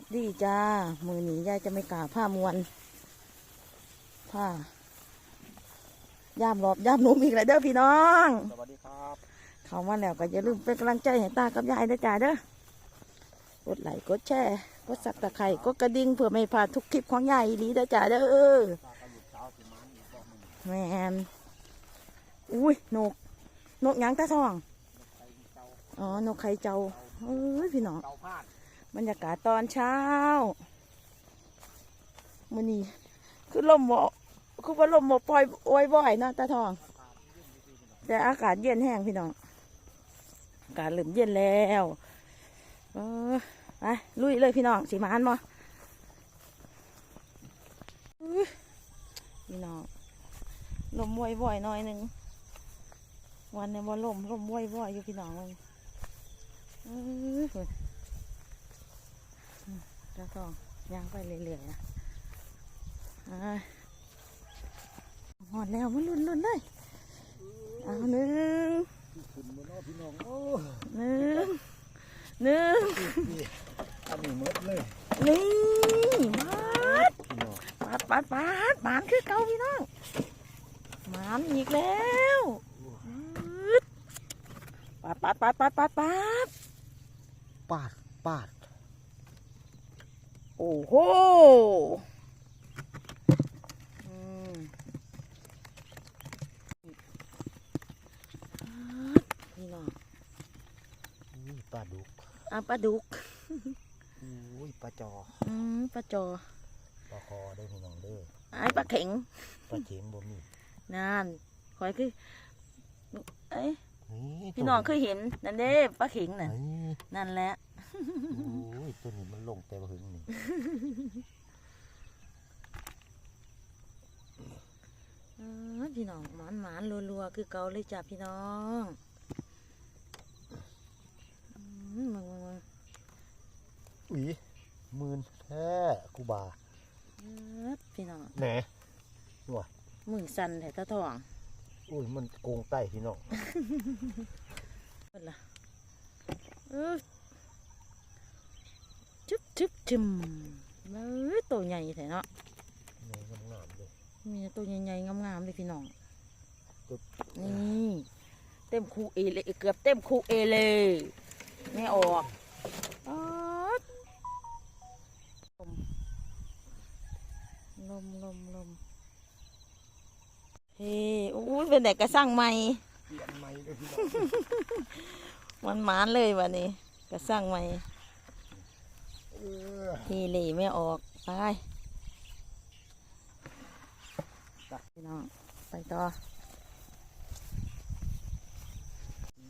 วัสดีจ้า มือหนียายจะไม่กล้าผ้ามวน ผ้า ย่ามรอบย่ามหนุ่มอีกแล้วเด้อพี่น้อง สวัสดีครับ เข้ามาแล้วก็อย่าลืมเป็นกำลังใจให้ตากับยายนะจ้าเด้อ กดไลค์กดแชร์ กดสับตะไคร่กดกระดิ่งเพื่อไม่พลาดทุกคลิปของยายอีหลีเด้อจ้าเด้อตากระหยุดเช้าสิมันอีกรอบหนึ่งแมนอุ้ยนก นกหยังตาทองไปเจ้าอ๋อ นกไข่เจ้าเอ้ยพี่น้องเจ้าพลาด บรรยากาศตอนเช้ามื้อนี้คือลมบ่คือว่าลมบ่ปล่อยโอยบ่อยเนาะตาทอง แต่อากาศเย็นแห้งพี่น้องอากาศเริ่มเย็นแล้วเออไปลุยเลยพี่น้องสีมานบ่พี่น้องลมวอยบ่อยหน่อยหนึงวันนี้บ่ลมลมวอยบ่อยอยู่พี่น้องเลยเออเพิ่น ตาทองย่างไปเรื่อยๆนะอ่าหอดแล้วมันลุ่นๆเลยเอาหนึ่งหนึ่งหนึ่งอันนี้มดเลยนี่มาดพี่น้องปาดปาดปาดมานคือเก่าพี่น้องหมานอีกแล้วปึ๊ดปาดปาดปาดปาดปาดปาดปาดปาด โอ้โหอืมปาดพี่น้องอุ้ยปลาดุกอะปลาดุกอุ้ยปลาจออืมปลาจอปลาคอได้พี่น้องเด้อไอ้ปลาเข็งปลาเข็มบ่มีนั่นคอยคือเอ้ยนี่ พี่น้องเคยเห็นนั่นเด้ปลาเข็งน่ะนี่นั่นแหละอุ้ยตัวนี้มันลงแต่บ่หึงนี่เออพี่น้องหมานหมานรัวๆคือเกาเลยจ้ะพี่น้องอืมมึงมึงมึงอุ้ยหมื่นแท้กูบาเออพี่น้องแหนมือสั่นแต่ตาทอง อุ้ยมันโกงไต้พี่น้องเปิดละเออจุ๊บจุ๊บจุ่มเออตัวใหญ่แท้เนาะนี่งามๆเลยมีแต่ตัวใหญ่ๆงามๆเลยพี่น้องปึ๊บนี่เต็มคูเอเลยเกือบเต็มคูเอเลยไม่ออกอ๊อดลมลมลม เฮ้โอ้ยเป็นแต่กระสั่งใหม่เปลี่ยนใหม่เลยพี่น้องมันมานเลยวันนี้กระสั่งใหม่เออเฮเลยไม่ออกไปพี่น้องไปต่อ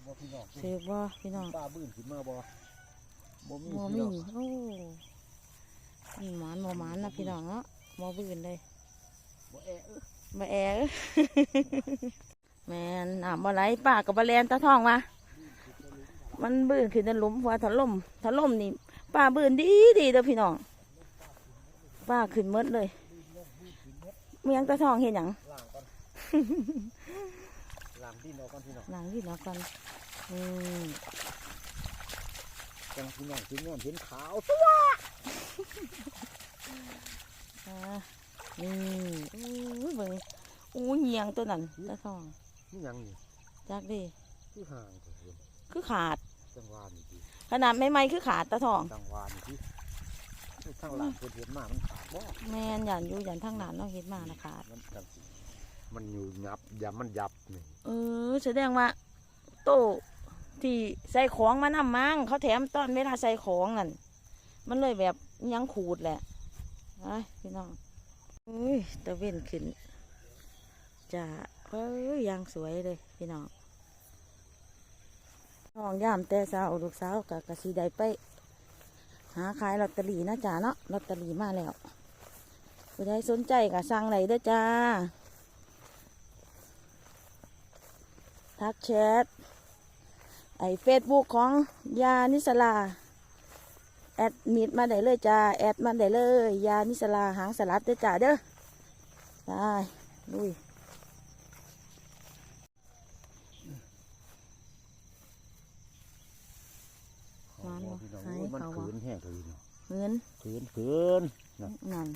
บ่พี่น้องซื้อบ่พี่น้องปลาบื้นขึ้นมาบ่บ่มีมอพี่มีน้องโอ้มีหมานมอหมานนะพี่น้องเนาะมอบื่นเลยบ่แอะเอ้อ มาแอร์แมนน้ำบ่ไหลป้ากับบะแลนตาทองมามันบื่นขึ้นในหลุมหัวถล่มถล่มนี่ป้าบื่นดีดีเด้อพี่น้องป้าขึ้นหมดเลย เมียงตาทองเห็นหยังล้างก่อนล้างดินออกก่อนพี่น้องหลังพี่น้องกันอืมจังพี่น้องสิแม่นเห็นขาวอ่า นี่อู้ยเบิ่งอู้เหียงตัวนั้นตาทองนี่หยังนี่จักดิคือห่างตัวเพิ่นคือขาด จังหวานี่ติขนาดไม่ไม่ๆคือขาดตาทอง จังหวานี่ติทางหลังเพิ่นเห็นมามันขาดบ่แมนหยันอยู่หยันทั้งนั้นเนาะเห็ดมานะขาดมันจังสิมันอยู่ยับอย่ามันยับนี่เออแสดงว่า โต้ที่ใส่ของมานำมั้งเขาแถมตอนเวลาใส่ของนั่นมันเลยแบบยังขูดแหละไปพี่น้อง อุ้ยตะเว้นขึ้นจะเอ้ยยางสวยเลยพี่น้องน้องย่ามแต่สาวลูกสาวกับกะสีใดไป หาขายลอตเตอรี่นะจ๊ะเนาะลอตเตอรี่มาแล้วผู้ใดสนใจก็สั่งไหนเด้อจ้า ทักแชทไอเฟซบุ๊กของยานิสลา แอดมิดมาได้เลยจ้า แอดมาได้เลย ยานิสลาหางสลัดเด้อจ้าเด้อได้ลุยขอบ่พี่น้องโอ้ยมันขืนแห้งเลยเนาะเงินขืนขืนนะนั่น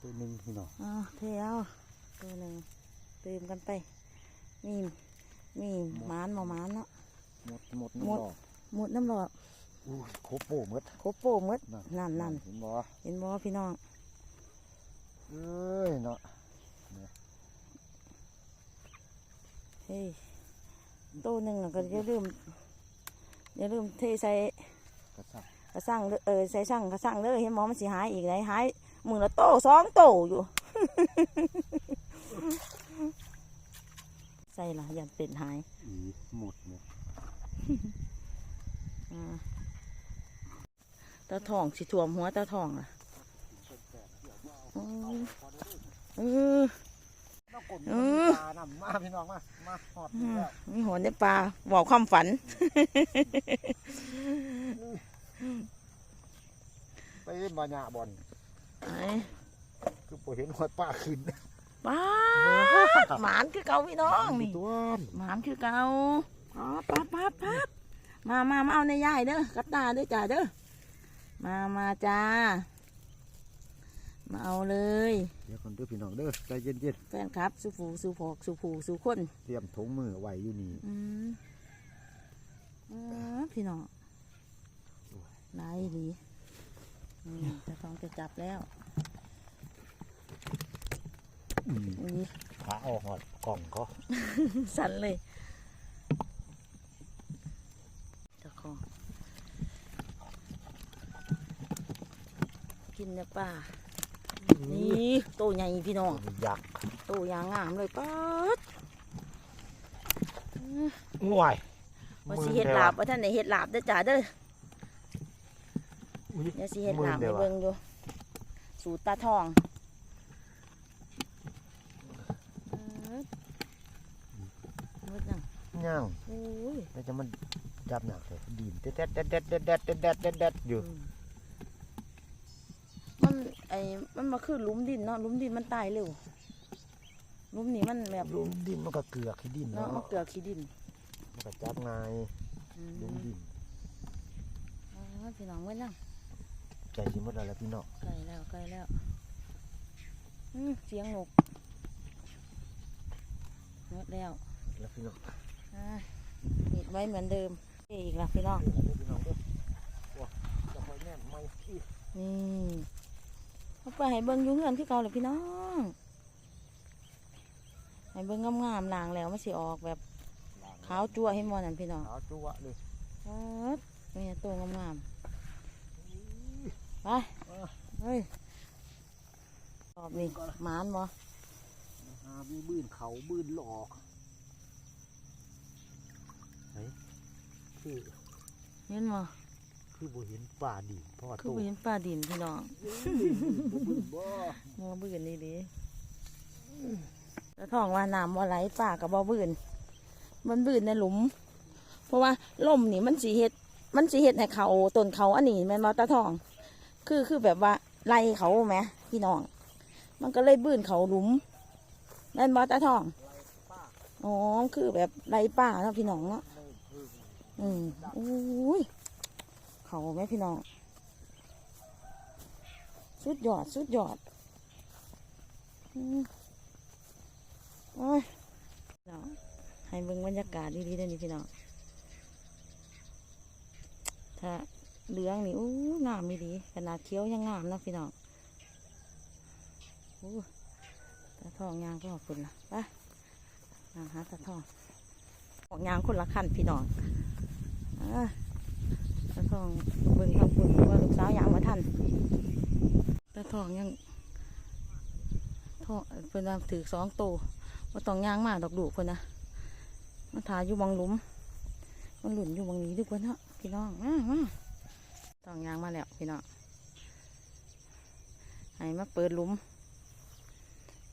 ตัวหนึ่งพี่น้องอ้าวเทเอาตัวหนึ่งตื่มกันไปมีมีหมานหมอหมานเนาะหมดหมดหมดน้ำดอกหมดน้ำหลอดอู้ย โคโป้หมดโคโป้หมดนั่นนั่นเห็นบ่เห็นบ่พี่น้องเอ้ยเนาะเฮ้ยตัวหนึ่งอะก็อย่าลืมอย่าลืมเทใส่กระสับกระสังเด้อเออใส่สั่งกระสังเด้อเห็นหมอมันสิหายอีกไหนหายมือละโตสองโตอยู่ ใส่ละยันเป็นหายอีหมดหมดอ่าตาทองสิถ่วมหัวตาทองล่ะอืมเออน้ำกลมเออตาน้ำมาพี่น้องมา มาหอดอืนี่มแล้วมีหอนในปลาบอกความฝัน ไปบาหยาบอลไอ้คือพอเห็นหอยป้าขึ้นป้าดหมานคือเก่าพี่น้องนี่ตัวหมานคือเก่าอ๋อปั๊บปั๊บปั๊บมามามาเอาในยายเด้อกับตาเด้อจ้าเด้อ มามาจ้า มาเอาเลย เดี๋ยวคนเด้อพี่น้องเด้อใจเย็นแฟนครับสุผูสุพอกสุผูสุคนๆเตรียมถุงมือไว้อยู่นี่อืมอ๋อพี่น้องนายดีอืมเจะต้องจะจับแล้วอืมอุ้ยขาออกหอดกล่องเขา สั่นเลยินนะป้า นี่โตใหญ่พี่น้องยักษ์โตยางงามเลยป้าง่วยว่าสิเห็ดหลาบว่าท่านไหนเห็ดหลาบได้จ่าเด้อเดี๋ยสิเห็ดหลาบไปเบิ่งอยู่ สูตรตาทองมืดยังยังโอ้ยแล้วจะมันจับหนักเลยดินเด็ดเด็ดเด็ดเด็ดเด็ดเด็ดเด็ดอยู่ อืมมันไอ้มันมาคือหลุมดินเนาะหลุมดินมันตายเร็วหลุมนี่มันแบบลุมดินมันก็เกลือกขี้ดินเนาะเนาะมันเกลือขี้ดินมันก็จับง่ายอืมลุมดินอ๋อพี่น้องเว้ยนั่งใจสิหมดแล้วล่ะพี่น้องใกล้แล้วใกล้แล้วอืมเสียงนกหมดแล้วแล้วพี่น้องอ่าปิดไว้เหมือนเดิมเอ้ยอีกแล้วพี่น้อง เด้อพี่น้องเด้อว้าจะคอยแน่นไหมอีกนี่ เอาไปให้เบิ้งอยู่เฮือนคือเก่าเลยพี่น้องให้เบิ้งงามๆล้างแล้วมันสิออกแบบขาวจั่วให้หมอนั่นพี่น้องขาวจั่วเลยครับนี่ตัวงามๆไปเฮ้ยรอบนี้หมานบ่หาบีบื้นเขาบื้นหลอกไหนคือเห็นบ่ คือบ่เห็นป่าดินเพราะว่าคือโตบ่เห็นปลาดินพี่น้องบ่บื้นบ่มัวบืนนี่ดิแล้วท้องว่าน้ำว่าไหลป่ากับบ่บืนมันบืนในหลุม เพราะว่าลมนี่มันสีเฮ็ด มันสีเฮ็ดให้เขาต้นเขาอันนี้แม่นมาตาทอง คือคือแบบว่าไล่เขาไหมพี่น้อง มันก็เลยบืนเขาหลุมแม่นมาตาทองอ๋อคือแบบไล่ป่าเนาะพี่น้องเนาะอืมอุ้ย เขาไหมพี่น้อง สุดยอด สุดยอดอืมโอ้ยเนาะให้เบิ่งบรรยากาศดีๆได้นี่พี่น้อง ถ้าเหลืองนี่อู้งามม่ดีขนาดเคี้ยวยังงามนะพี่น้องอู้ตาทองยางก็ขอบคุณละไปยางหาตาทองออกยางคนละขั้นพี่น้องอ่า ทองเบิ่งทางคุณว่าลูกสาวยางมาทันตาทองยังทองเพิ่นว่าถือสองโตว่าต้องยางมาดอกดูกเพิ่นนะมันถ่ายอยู่บังหลุม มันหลุนอยู่บางนี้ดีกว่าเนาะพี่น้องมามาต้องยางมาแล้วพี่น้องให้มาเปิดหลุม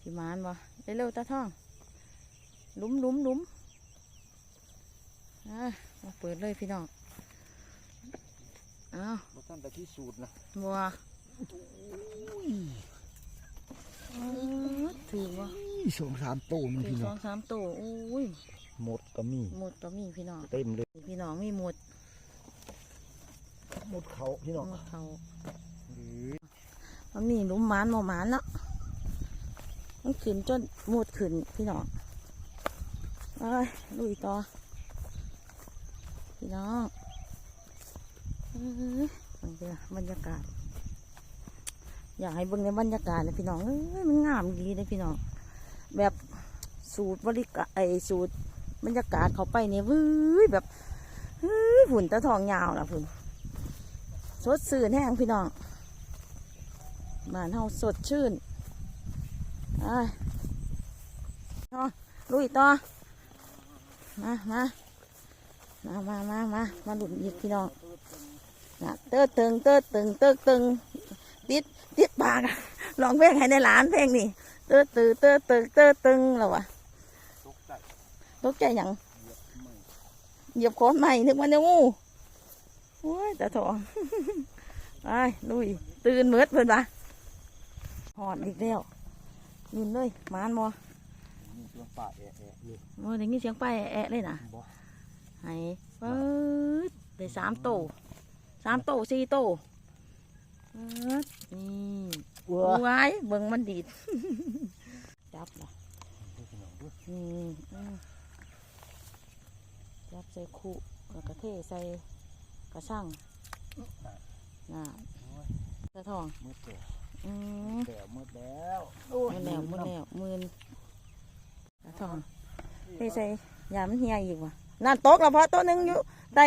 พี่มานบ่เร็วๆตาทองหลุมหลุมหลุมอะมาเปิดเลยพี่น้อง อ้าวบ่ทันได้พิสูจน์นะบัวอ๋อถือว่าสองสามโตมันถือพี่สน้อองงสามตัวอุ้ยหมดก็มีหมดก็มีพี่น้องเต็มเลยพี่น้องมีหมดหมดเขาพี่น้องหมดเขาหรือมันมีหลุมหมานหมอหมานเนาะมันขึ้นจนหมดขึ้นพี่น้องไปลุยต่อพี่น้องเอ้ย มันเป็นบรรยากาศ อยากให้เบิ่งในบรรยากาศเลยพี่น้องเอ้ยมันงามดีเลยพี่น้อง แบบสูตรบริกาไอสูตรบรรยากาศเขาไปเนี่ยวื้ยแบบเฮ้ยฝุ่นตะทองยาวนะฝุ่นสดสื่นแห้งพี่น้องบ้านเฮาสดชื่นไปเอลุยต่อมามามามามามามาหลุดอีกพี่น้อง นะเติร์ดตึงเติร์ดตึงเติร์ดตึงติดติดปากอะลองเพลงให้ในหลานเพลงนี่เติร์ดตึงเติร์ดตึงเติร์ดตึงแล้ววะตกใจตกใจหยังเหยียบไม่เหยียบโคนใหม่นึกว่าเนี่ยงูโอ้ยแต่ถองไปลุยตื่นเมืดเพิ่นวะหอดอีกแล้วยืนเลยหมานบ่มีเครื่องป่าแอะแอะนี่โอ้ยได้ยินเสียงไปแอะๆเลยนะบ่ให้เปิดได้สามโต สามโตสี่โตเปิดนี่วัวไว้เบิ่งมันดีดจับล่ะพี่น้องดูนี่อืมจับใส่คุแล้วก็เทใส่กระชังน่ะกระทองมืดแก่อืมแก่มืดแล้วมืดแล้วมืดแล้วมืนกระทองเทใส่ยามันเหี่ยอีกว่ะนั่นตกแล้วเพราะตัวหนึงอยู่ไต่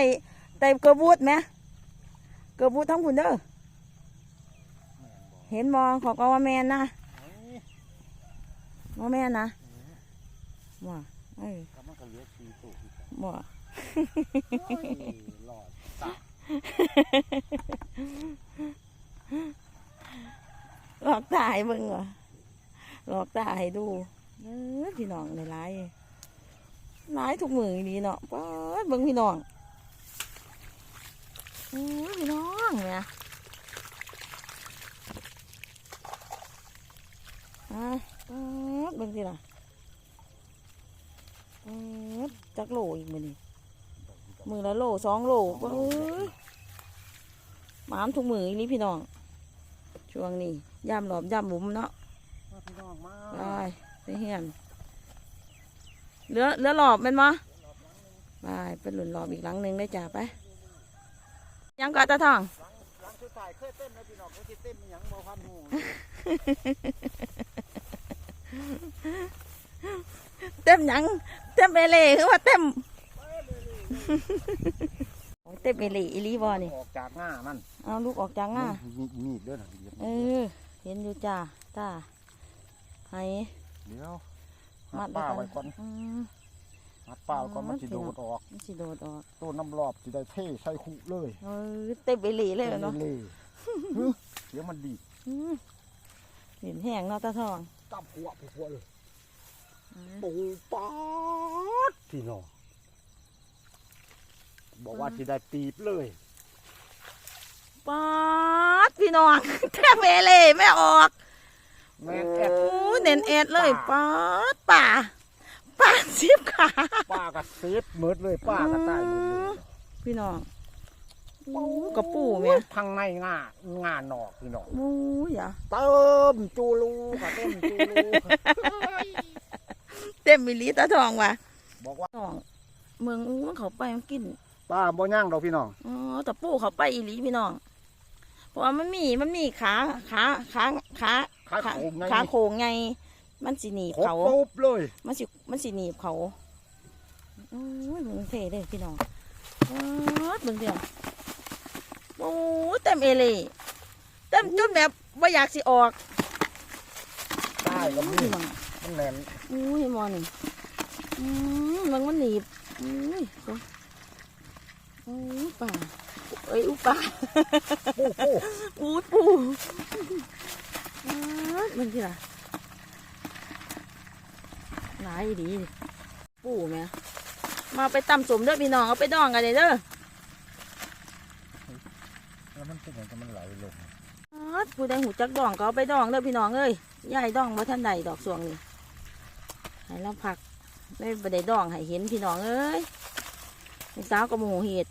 ไต่เกระบูดไหม เกระบูดทั้งผุนเด้อแม่นบ่เห็นมองขอก็ว่าแมนนะเอ้ยว่าแมนนะว่าเอ้ยก็มันก็เหลือสี่ตัวอีกว่าโอ้ยหลอดตาหลอกตาให้เบิ่งว่ะหลอกตาให้ดูเออพี่น้องในร้ายร้ายทุกมือดีเนาะเปิดเบิ่งพี่น้องโอ้ย พี่น้องเนี่ยอะเปิดเบิ่งสิล่ะเปิดจักโลอีกมือนี่มือละโลสองโลเปิดหมามทุกมือนี่พี่น้อง ช่วงนี้ยามหลอบยามหมุมเนาะมาพี่น้องมาไปไปเฮียนเหลือเหลือหลอบแมันมะไปเป็นหลุนหลอบอีกหลังหนึ่งได้จ่าไป ยังกะตาทองหลังสุดท้ายเคยเต้นนะพี่น้องเคยเต้นอิหยังบ่พันหูเต็มหยังเต็มเอเล่คือว่าเต็มโอ้ยเต็มเอเล่อีหลีบอนี่ออกจากหน้ามันเอาลูกออกจากง่ามีมีดเด้อนะเหยียบเออเห็นอยู่จ้าตาให้เดี๋ยวมัมัดดไว้ป้าก่อนไว้ก่อน อืมมัดป้าไว้ก่อนมันสิโดดออกมันสิโดดออกตัวน้ำรอบสิได้เท่ใส่คุเลยเออเต็มเอเล่เลยเนาะเล่เดี๋ยวมันดีดอืมเห็นแห้งเนาะตาทองตับหัวผัวเลยอืมปูป๊าดพี่น้องบอกว่าสิได้ปีบเลยป๊าดพี่น้องแทบเอเล่ไม่ออกแม่นโอ้แอดเน้นเอ็ดเลยป๊าดป่า ป่าสิบขาป้าก็เซฟเมิดเลยป้าก็ตายหมดเลยพี่น้องโอ้กระปูแม่ทางในง่างานอกพี่น้องโอ้ยอะเติมจูรูค่ะเติมจูรูเต็มมิลิตาทองว่ะบอกว่าน้องเมืองอู้มันเขาไปมันกินป้าบ่ย่างดอกพี่น้องอ๋อแต่ปูเขาไปอีหลีพี่น้องเพราะว่ามันมีมันมีขาขาขาขาขาโขงไงขาโค้งไง มันสิหนีบครบเขาปุ๊บเลย มันสิมันสิหนีบเขาโอ้ยมึงเท่เลยพี่น้องโอ้ยมึงเดียวโอ้ยเต็มเอเลยเต็มจนแบบว่าอยากสิออกได้ก็มีพี่น้องมันแน่นอุ้ยมอนี่อืมมันมันหนีบอุ้ยโอ้โอ้ยป่าเอ้ยอุป่าโอ้โหอูดปูอ้าวมันที่ละ หลายดี ปูแม่มาไปตำสมเด้อพี่น้องเอาไปดองกันเลยเด้อแล้วมันเป็นอย่างกับมันไหลลงอ้าวผู้ใดหูจักดองก็เอาไปดองเด้อพี่น้องเอ้ยยายดองมาท่านใดดอกสวงนี่ให้เราผักได้ไปได้ดองให้เห็นพี่น้องเอ้ยในสาวกับหมูเห็ด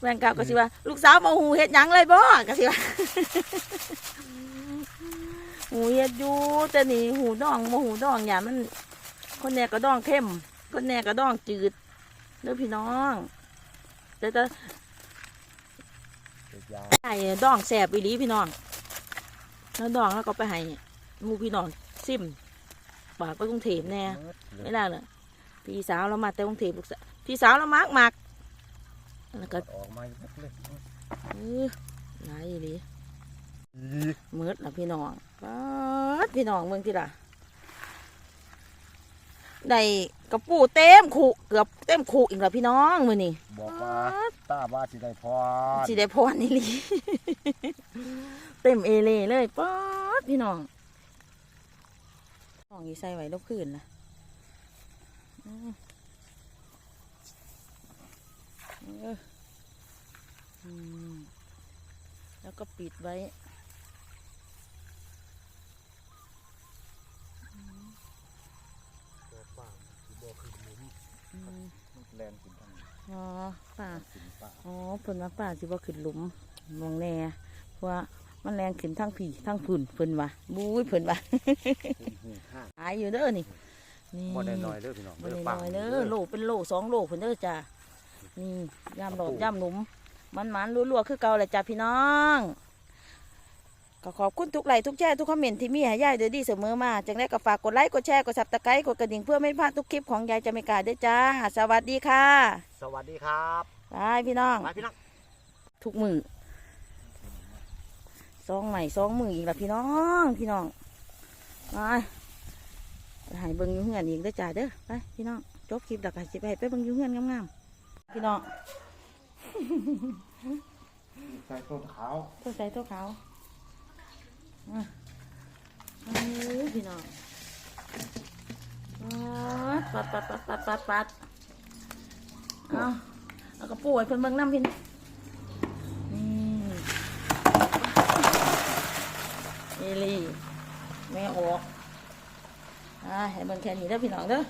แฟนเก่าก็สิว่า ลูกสาวมาหูเฮ็ดหยังเลยบ่ก็สิว่า หูเฮ็ดอยู่แต่นี่หูดองบ่หูดองอย่ามัน คนแน่ก็ดองเข้ม คนแน่ก็ดองจืดเด้อพี่น้องแต่ก็เด็กยาวไอ้ดองแสบอีหลีพี่น้องแล้วดองแล้วก็ไปให้หมูพี่น้องซิมบากไปกรุงเทพแน่ไม่ได้เลยพี่สาวเรามาแต่กรุงเทพลูกสาวพี่สาวเรามากมากแล้วก็ออกมาหมดเลยเออหลายอีหลีอี มืดละพี่น้องป๊าดพี่น้องเมืองที่ละได้กระปูเต็มขู่เกือบเต็มขู่อีกแล้วพี่น้องมือนี่บอกว่าตาว่าสิได้พรสิได้พรนี่ลีเต็มเอเล่เลยป๊าดพี่น้องน้องอีใส่ไว้ลบคืนนะอืมเอออืมแล้วก็ปิดไว้ บอกว่าสิบ่ขึ้นหลุม อืมแลนขึ้นทางอ๋อป่าขึ้นป่าอ๋อเพิ่นว่าป่าสิบ่ขึ้นหลุมมองแน่เพราะว่ามันแรงขึ้นทั้งผีทั้งพุ่นเพิ่นว่าบุ้ยเพิ่นว่าขึ้นหูห้าหายอยู่เด้อนี่นี่บ่ได้น้อยเด้อพี่น้องบ่ได้ปัน้อยเด้อโลเป็นโลสองโลเพิ่นเด้อจ้านี่ย่ำหลอบย่ำหลุมมันมันๆรัวๆคือเก่าแหละจ้าพี่น้อง ก็ขอบคุณทุกไลค์ทุกแชร์ทุกคอมเมนต์ที่มีให้ยายเดอดีเสมอมาจังได้ก็ฝากกดไลค์กดแชร์กดซับตะไคร้กดกระดิ่งเพื่อไม่พลาดทุกคลิปของยายจะไม่กาด้วยจ้า สวัสดีค่ะสวัสดีครับบายพี่น้อง มาพี่น้องทุกมือสองใหม่สองมืออีกแล้วพี่น้องพี่น้องไปไปใหายเบิ้งอยูเฮือนอีกเด้อจ้าเด้อไปพี่น้องจบคลิปแล้วก็สิไปไปเบิ้งอยูเฮือนงามๆพี่น้องใส่ต้นขาว ตัวใส่ตัวขาวอะเอ้ย พี่น้องปัดปัดปัดปัดปัดปัดเอาเอากระปูให้เพิ่นเบิ่งน้ำพี่นี่เอลี่แม่ออกอ่าให้เบิ่งแค่นี้เด้อพี่น้องเด้อ